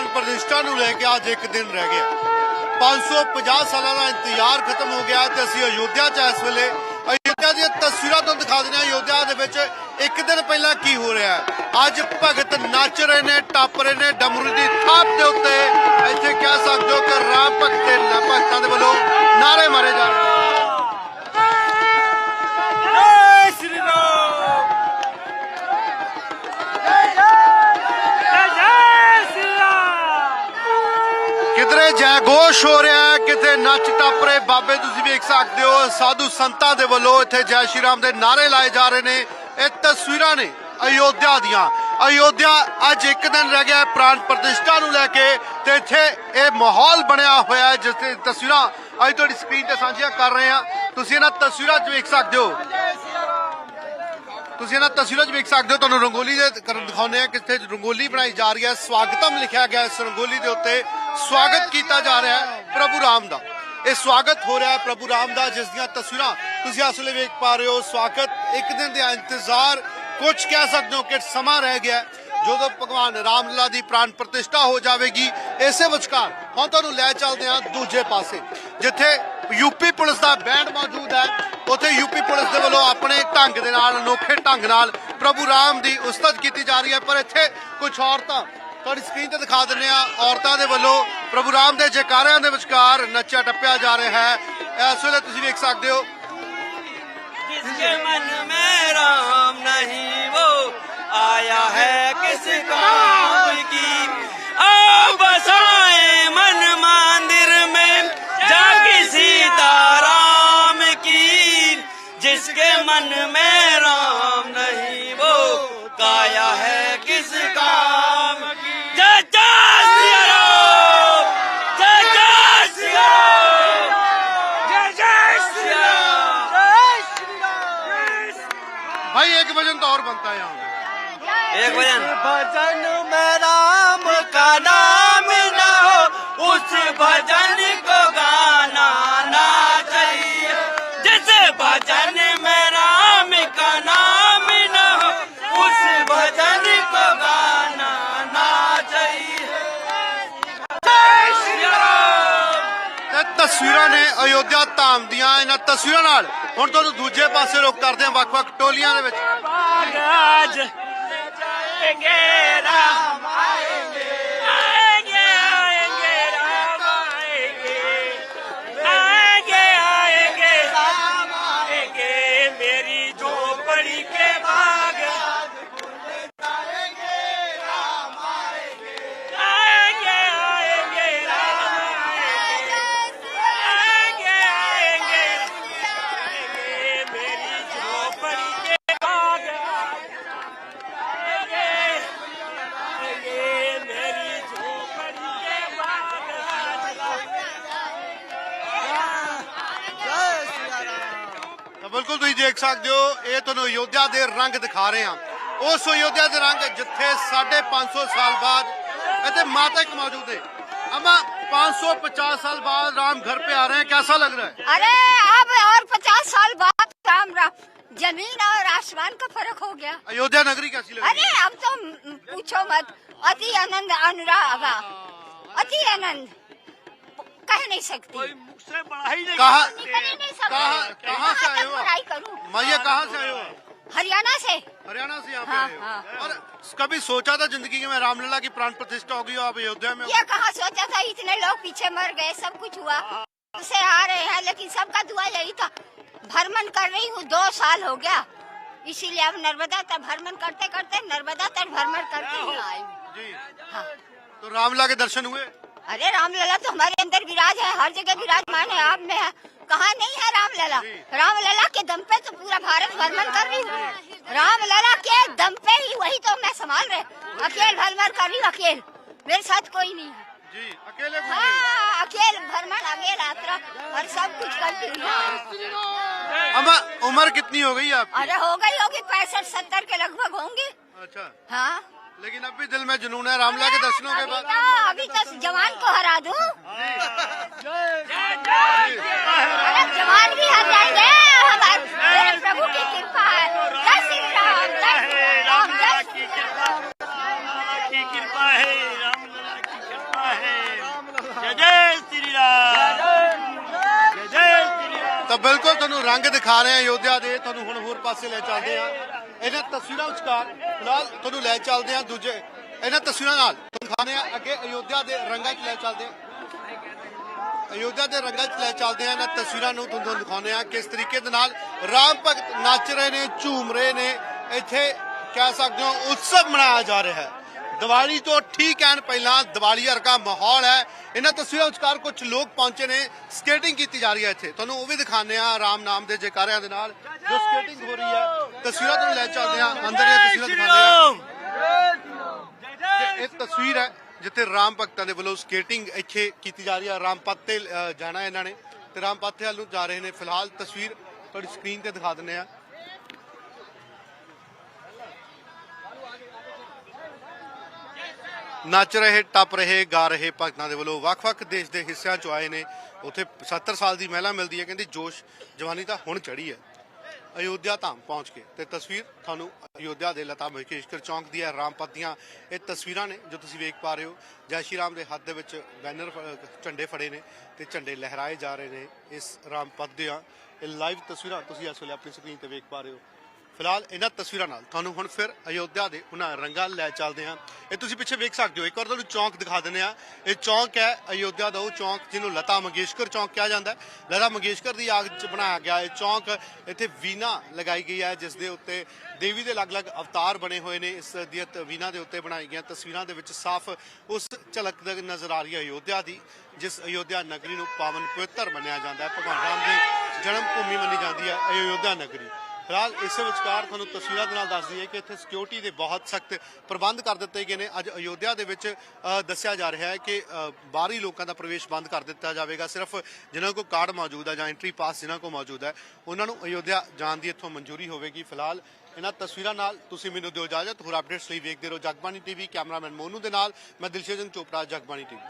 ਪ੍ਰਾਣ ਪ੍ਰਤਿਸ਼ਠਾ ਨੂੰ ਲੈ ਕੇ ਅੱਜ ਇੱਕ ਦਿਨ ਰਹਿ ਗਿਆ। 550 ਸਾਲਾਂ ਦਾ ਇੰਤਜ਼ਾਰ ਖਤਮ ਹੋ ਗਿਆ ਤੇ ਅਸੀਂ ਅਯੋਧਿਆ 'ਚ ਇਸ ਵੇਲੇ। ਅਯੋਧਿਆ ਦੀਆਂ ਤਸਵੀਰਾਂ ਤੁਹਾਨੂੰ ਦਿਖਾ ਦਿੰਦੇ ਹਾਂ। ਅਯੋਧਿਆ ਦੇ ਵਿੱਚ ਇੱਕ ਦਿਨ ਪਹਿਲਾਂ ਕੀ ਹੋ ਰਿਹਾ ਅੱਜ ਭਗਤ ਨੱਚ ਰਹੇ ਨੇ, ਟੱਪ ਰਹੇ ਨੇ, ਡਮਰੂ ਦੀ ਥਾਪ ਦੇ ਉੱਤੇ ਇੱਥੇ ਕਹਿ ਸਕਦੇ ਹੋ ਕਿ ਰਾਮ ਭਗਤ ਦੇ ਭਗਤਾਂ ਦੇ ਵੱਲੋਂ ਨਾਰੇ ਮਾਰੇ ਜਾ ਰਹੇ ਕਿਧਰੇ ਜੈഘോഷ ਹੋ ਰਿਹਾ ਕਿਤੇ ਨੱਚ ਟੱਪ ਰਹੇ ਬਾਬੇ ਤੁਸੀਂ ਵੇਖ ਸਕਦੇ ਹੋ। ਸਾਧੂ ਸੰਤਾਂ ਦੇ ਵੱਲੋਂ ਇੱਥੇ ਜੈ ਸ਼੍ਰੀ ਰਾਮ ਦੇ ਨਾਰੇ ਲਾਏ ਜਾ ਰਹੇ ਨੇ। ਇਹ ਤਸਵੀਰਾਂ ਨੇ ਅਯੋਧਿਆ ਦੀਆਂ। ਅਯੋਧਿਆ ਅੱਜ ਇੱਕ ਦਿਨ ਰਹਿ ਗਿਆ ਪ੍ਰਾਣ ਪ੍ਰਤਿਸ਼ਠਾ ਨੂੰ ਲੈ ਕੇ ਤੇ ਇੱਥੇ ਇਹ ਮਾਹੌਲ ਬਣਿਆ ਹੋਇਆ ਹੈ, ਜਿਸ ਤਸਵੀਰਾਂ ਅੱਜ ਤੁਹਾਡੀ ਸਕਰੀਨ ਤੇ ਸਾਂਝੀਆਂ ਕਰ ਰਹੇ ਹਾਂ। ਤੁਸੀਂ ਇਹਨਾਂ ਤਸਵੀਰਾਂ 'ਚ ਵੇਖ ਸਕਦੇ ਹੋ। ਤੁਸੀਂ ਇਹਨਾਂ ਤਸਵੀਰਾਂ 'ਚ ਵੇਖ ਸਕਦੇ ਹੋ, ਤੁਹਾਨੂੰ ਰੰਗੋਲੀ ਦੇ ਕਰਨ ਦਿਖਾਉਂਦੇ ਆ ਕਿੱਥੇ ਰੰਗੋਲੀ ਬਣਾਈ ਜਾ ਰਹੀ ਹੈ। ਸਵਾਗਤਮ ਲਿਖਿਆ ਗਿਆ ਇਸ ਰੰਗੋਲੀ ਦੇ ਉੱਤੇ। ਸਵਾਗਤ ਕੀਤਾ ਜਾ ਰਿਹਾ ਹੈ ਪ੍ਰਭੂ ਰਾਮ ਦਾ। ਇਹ ਸਵਾਗਤ ਹੋ ਰਿਹਾ ਹੈ ਪ੍ਰਭੂ ਰਾਮ ਦਾ, ਜਿਸ ਦੀਆਂ ਤਸਵੀਰਾਂ ਤੁਸੀਂ ਇਸ ਵੇਲੇ ਵੇਖ ਪਾ ਰਹੇ ਹੋ। ਸਵਾਗਤ ਇੱਕ ਦਿਨ ਦਾ ਇੰਤਜ਼ਾਰ ਕੁਝ ਕਹਿ ਸਕਦੇ ਹੋ ਕਿ ਸਮਾਂ ਰਹਿ ਗਿਆ ਜਦੋਂ ਭਗਵਾਨ ਰਾਮਲਲਾ ਦੀ ਪ੍ਰਾਣ ਪ੍ਰਤਿਸ਼ਠਾ ਹੋ ਜਾਵੇਗੀ। ਇਸੇ ਵਿਚਕਾਰ ਹੁਣ ਤੁਹਾਨੂੰ ਲੈ ਚੱਲਦੇ ਹਾਂ ਦੂਜੇ ਪਾਸੇ, ਜਿੱਥੇ ਯੂਪੀ ਪੁਲਿਸ ਦਾ ਬੈਂਡ ਮੌਜੂਦ ਹੈ। ਉੱਥੇ ਯੂਪੀ ਪੁਲਿਸ ਦੇ ਵੱਲੋਂ ਆਪਣੇ ਢੰਗ ਦੇ ਨਾਲ ਅਨੋਖੇ ਢੰਗ ਨਾਲ ਪ੍ਰਭੂ ਰਾਮ ਦੀ ਉਸਤਤ ਕੀਤੀ ਜਾ ਰਹੀ ਹੈ ਪਰ ਇੱਥੇ ਕੁਝ ਔਰਤਾਂ ਤੁਹਾਡੀ ਸਕਰੀਨ ਤੇ ਦਿਖਾ ਦਿੰਦੇ ਆ ਔਰਤਾਂ ਦੇ ਵੱਲੋਂ ਪ੍ਰਭੂ ਰਾਮ ਦੇ ਜੈਕਾਰਿਆਂ ਦੇ ਵਿਚਕਾਰ ਨੱਚਿਆ ਟੱਪਿਆ ਜਾ ਰਿਹਾ ਹੈ ਇਸ ਵੇਲੇ ਤੁਸੀਂ ਵੇਖ ਸਕਦੇ ਹੋ जिसके मन में राम नहीं वो आया है किस मन में राम नहीं वो काया है किस काम की जय जय श्री राम जय जय श्री राम जय जय श्री राम भाई एक भजन तो और बनता है यहाँ पे। एक भजन भजन में राम का नाम न हो उस भजन ਤਸਵੀਰਾਂ ਨੇ ਅਯੋਧਿਆ ਧਾਮ ਦੀਆਂ ਇਹਨਾਂ ਤਸਵੀਰਾਂ ਨਾਲ। ਹੁਣ ਤੁਹਾਨੂੰ ਦੂਜੇ ਪਾਸੇ ਰੋਕ ਕਰਦੇ ਹਾਂ, ਵੱਖ-ਵੱਖ ਟੋਲੀਆਂ ਦੇ ਵਿੱਚ। ਬਿਲਕੁਲ ਤੁਸੀਂ ਦੇਖ ਸਕਦੇ ਹੋ ਇਹ ਤੁਹਾਨੂੰ ਅਯੋਧਿਆ ਦੇ ਰੰਗ ਦਿਖਾ ਰਹੇ ਹਾਂ ਉਸ ਅਯੋਧਿਆ ਦੇ ਰੰਗ ਜਿੱਥੇ 550 ਸਾਲ ਬਾਅਦ ਇੱਥੇ ਮਾਤਾ ਇੱਕ ਮੌਜੂਦ ਹੈ ਅਮਾ 550 साल बाद राम घर पे आ रहे हैं कैसा लग रहा है अरे अब और पचास साल बाद राम राम जमीन और आसमान का फर्क हो गया अयोध्या नगरी कैसी लग रही अरे अब तो म- पूछो मत अति आनंद अनुराग अति आनंद कह नहीं सकती मुझसे बड़ा ही है कहाँ निकल ही नहीं सकती कहाँ से आए हो? पढ़ाई करूँ? मैया कहाँ से आए हो? हरियाणा से। हरियाणा से यहाँ हाँ, हाँ। और कभी सोचा था ज़िंदगी में रामलला की प्राण प्रतिष्ठा होगी आप अयोध्या में? ये कहाँ सोचा था? इतने लोग पीछे मर गए सब कुछ हुआ। उसे आ रहे हैं लेकिन सबका दुआ यही था। भ्रमण कर रही हूँ दो साल हो गया। इसीलिए अब नर्मदा तक भ्रमण करते करते नर्मदा तक भ्रमण करते ही आई जी। हाँ। तो रामलला के दर्शन हुए? अरे रामलला तो हमारे अंदर विराज है हर जगह विराजमान है आप में है। कहाँ नहीं है रामलला? रामलला के दम पे तो पूरा भारत भ्रमण कर रही हूँ। रामलला के दम पे ही वही तो मैं संभाल रहे। अकेले भ्रमण कर रही हूँ अकेले। मेरे साथ कोई नहीं है। जी अकेले हो? हाँ। अकेले भ्रमण अकेले यात्रा और सब कुछ करती हूँ। उम्र कितनी हो गई आप अरे हो गई होगी पैंसठ सत्तर के लगभग होंगे। अच्छा। हाँ। लेकिन अब भी दिल में जुनून है रामला के दर्शनों के अभी बाद तो अभी तो जवान को हरा दूँ? जवान भी हर जाएँगे प्रभु की ਰੰਗ ਦਿਖਾ ਰਹੇ ਆ ਅਯੋਧਿਆ ਦੇ। ਤੁਹਾਨੂੰ ਹੁਣ ਹੋਰ ਪਾਸੇ ਲੈ ਚੱਲਦੇ ਆ ਇਹਨਾਂ ਤਸਵੀਰਾਂ ਵਿਚਕਾਰ ਫਿਲਹਾਲ ਤੁਹਾਨੂੰ ਲੈ ਚੱਲਦੇ ਆ ਦੂਜੇ ਇਹਨਾਂ ਤਸਵੀਰਾਂ ਨਾਲ ਤੁਹਾਨੂੰ ਆ ਅੱਗੇ ਅਯੋਧਿਆ ਦੇ ਰੰਗਾਂ 'ਚ ਲੈ ਚੱਲਦੇ ਆ ਅਯੋਧਿਆ ਦੇ ਰੰਗਾਂ 'ਚ ਲੈ ਚੱਲਦੇ ਆ ਇਹਨਾਂ ਤਸਵੀਰਾਂ ਨੂੰ ਤੁਹਾਨੂੰ ਦਿਖਾਉਂਦੇ ਆ ਕਿਸ ਤਰੀਕੇ ਦੇ ਨਾਲ ਰਾਮ ਭਗਤ ਨੱਚ ਰਹੇ ਨੇ, ਝੂਮ ਰਹੇ ਨੇ। ਇੱਥੇ ਕਹਿ ਸਕਦੇ ਹੋ ਉਤਸਵ ਮਨਾਇਆ ਜਾ ਰਿਹਾ ਹੈ। ਦੀਵਾਲੀ ਤੋਂ ਠੀਕ ਐਨ ਪਹਿਲਾਂ ਦੀਵਾਲੀ ਵਰਗਾ ਮਾਹੌਲ ਹੈ। ਇਹਨਾਂ ਤਸਵੀਰਾਂ ਵਿਚਕਾਰ ਕੁਝ ਲੋਕ ਪਹੁੰਚੇ ਨੇ ਸਕੇਟਿੰਗ ਕੀਤੀ ਜਾ ਰਹੀ ਹੈ ਇੱਥੇ। ਤੁਹਾਨੂੰ ਉਹ ਵੀ ਦਿਖਾਉਂਦੇ ਆ ਰਾਮ ਨਾਮ ਦੇ ਜੈਕਾਰਿਆਂ ਦੇ ਨਾਲ ਜੋ ਸਕੇਟਿੰਗ ਹੋ ਰਹੀ ਹੈ। ਤਸਵੀਰਾਂ ਤੁਹਾਨੂੰ ਲੈ ਚੱਲਦੇ ਆ ਅੰਦਰ ਦੀਆਂ ਤਸਵੀਰਾਂ ਦਿਖਾਉਂਦੇ ਆ ਇਹ ਤਸਵੀਰ ਹੈ ਜਿੱਥੇ ਰਾਮ ਭਗਤਾਂ ਦੇ ਵੱਲੋਂ ਸਕੇਟਿੰਗ ਇੱਥੇ ਕੀਤੀ ਜਾ ਰਹੀ ਹੈ। ਰਾਮਪਤ ਤੇ ਅ, ਜਾਣਾ ਇਹਨਾਂ ਨੇ। ਤੇ ਰਾਮਪਤ ਵੱਲ ਨੂੰ ਜਾ ਰਹੇ ਨੇ। ਫਿਲਹਾਲ ਤਸਵੀਰ ਤੁਹਾਡੀ ਸਕਰੀਨ ਤੇ ਦਿਖਾ ਦਿੰਦੇ ਆ ਨੱਚ ਰਹੇ, ਟੱਪ ਰਹੇ, ਗਾ ਰਹੇ ਭਗਤਾਂ ਦੇ ਵੱਲੋਂ ਵੱਖ-ਵੱਖ ਦੇਸ਼ ਦੇ ਹਿੱਸਿਆਂ ਚੋਂ ਆਏ ਨੇ। ਉੱਥੇ 70 ਸਾਲ ਦੀ ਮਹਿਲਾ ਮਿਲਦੀ ਹੈ, ਕਹਿੰਦੀ ਜੋਸ਼, ਜਵਾਨੀ ਤਾਂ ਹੁਣ ਚੜੀ ਹੈ। ਅਯੋਧਿਆ ਧਾਮ ਪਹੁੰਚ ਕੇ ਤੇ ਤਸਵੀਰ ਤੁਹਾਨੂੰ ਅਯੋਧਿਆ ਦੇ ਲਤਾ ਮੰਗੇਸ਼ਕਰ ਚੌਂਕ ਦੀ ਹੈ, ਰਾਮਪਤ ਦੀਆਂ ਇਹ ਤਸਵੀਰਾਂ ਨੇ ਜੋ ਤੁਸੀਂ ਵੇਖ ਪਾ ਰਹੇ ਹੋ। ਜੈ ਸ਼੍ਰੀ ਰਾਮ ਦੇ ਹੱਥ ਦੇ ਵਿੱਚ ਬੈਨਰ ਫ- ਝੰਡੇ ਫੜੇ ਨੇ ਤੇ ਝੰਡੇ ਲਹਿਰਾਏ ਜਾ ਰਹੇ ਨੇ ਇਸ ਰਾਮਪਤ ਦੀਆਂ ਇਹ ਲਾਈਵ ਤਸਵੀਰਾਂ ਤੁਸੀਂ ਇਸ ਵੇਲੇ ਆਪਣੀ ਸਕਰੀਨ ਤੇ ਵੇਖ ਪਾ ਰਹੇ ਹੋ। ਫਿਲਹਾਲ ਇਹਨਾਂ ਤਸਵੀਰਾਂ ਨਾਲ ਤੁਹਾਨੂੰ ਹੁਣ ਫਿਰ ਅਯੋਧਿਆ ਦੇ ਉਹਨਾਂ ਰੰਗਾਂ ਲੈ ਚੱਲਦੇ ਹਾਂ। ਇਹ ਤੁਸੀਂ ਪਿੱਛੇ ਵੇਖ ਸਕਦੇ ਹੋ। ਇੱਕ ਵਾਰ ਤੁਹਾਨੂੰ ਚੌਂਕ ਦਿਖਾ ਦਿੰਦੇ ਆ ਇਹ ਚੌਂਕ ਹੈ ਅਯੋਧਿਆ ਦਾ, ਉਹ ਚੌਂਕ ਜਿਹਨੂੰ ਲਤਾ ਮੰਗੇਸ਼ਕਰ ਚੌਂਕ ਕਿਹਾ ਜਾਂਦਾ ਹੈ। ਲਤਾ ਮੰਗੇਸ਼ਕਰ ਦੀ ਯਾਦ ਚ ਬਣਾਇਆ ਗਿਆ ਇਹ ਚੌਂਕ। ਇੱਥੇ ਵੀਨਾ ਲਗਾਈ ਗਈ ਹੈ, ਜਿਸ ਦੇ ਉੱਤੇ ਦੇਵੀ ਦੇ ਅਲੱਗ-ਅਲੱਗ ਅਵਤਾਰ ਬਣੇ ਹੋਏ ਨੇ। ਇਸ ਦੀਆਂ ਤ- ਵੀਨਾ ਦੇ ਉੱਤੇ ਬਣਾਈ ਗਈਆਂ ਤਸਵੀਰਾਂ ਦੇ ਵਿੱਚ ਸਾਫ਼ ਉਸ ਝਲਕ ਨਜ਼ਰ ਆ ਰਹੀ ਹੈ ਅਯੋਧਿਆ ਦੀ, ਜਿਸ ਅਯੋਧਿਆ ਨਗਰੀ ਨੂੰ ਪਾਵਨ ਪਵਿੱਤਰ ਮੰਨਿਆ ਜਾਂਦਾ ਹੈ। ਭਗਵਾਨ ਰਾਮ ਦੀ ਜਨਮ ਭੂਮੀ ਮੰਨੀ ਜਾਂਦੀ ਹੈ ਅਯੋਧਿਆ ਨਗਰੀ। ਫਿਲਹਾਲ ਇਸ ਵਿਚਕਾਰ ਤੁਹਾਨੂੰ ਤਸਵੀਰਾਂ ਦੇ ਨਾਲ ਦੱਸ ਦਈਏ ਕਿ ਇੱਥੇ ਸਿਕਿਉਰਿਟੀ ਦੇ ਬਹੁਤ ਸਖਤ ਪ੍ਰਬੰਧ ਕਰ ਦਿੱਤੇ ਗਏ ਨੇ। ਅੱਜ ਅਯੋਧਿਆ ਦੇ ਵਿੱਚ ਦੱਸਿਆ ਜਾ ਰਿਹਾ ਹੈ ਕਿ ਬਾਹਰੀ ਲੋਕਾਂ ਦਾ ਪ੍ਰਵੇਸ਼ ਬੰਦ ਕਰ ਦਿੱਤਾ ਜਾਵੇਗਾ। ਸਿਰਫ ਜਿਨ੍ਹਾਂ ਕੋਲ ਕਾਰਡ ਮੌਜੂਦ ਹੈ ਜਾਂ ਐਂਟਰੀ ਪਾਸ ਜਿਨ੍ਹਾਂ ਕੋਲ ਮੌਜੂਦ ਹੈ, ਉਹਨਾਂ ਨੂੰ ਅਯੋਧਿਆ ਜਾਣ ਦੀ ਇੱਥੋਂ ਮਨਜ਼ੂਰੀ ਹੋਵੇਗੀ। ਫਿਲਹਾਲ ਇਹਨਾਂ ਤਸਵੀਰਾਂ ਨਾਲ ਤੁਸੀਂ ਮੈਨੂੰ ਦਿਓ ਇਜਾਜ਼ਤ। ਹੋਰ ਅਪਡੇਟਸ ਲਈ ਵੇਖਦੇ ਰਹੋ ਜਗਬਾਣੀ ਟੀਵੀ ਕੈਮਰਾਮੈਨ ਮੋਨੂ ਦੇ ਨਾਲ। ਮੈਂ ਦਿਲਸ਼ੇਜਨ ਚੋਪੜਾ, ਜਗਬਾਣੀ ਟੀਵੀ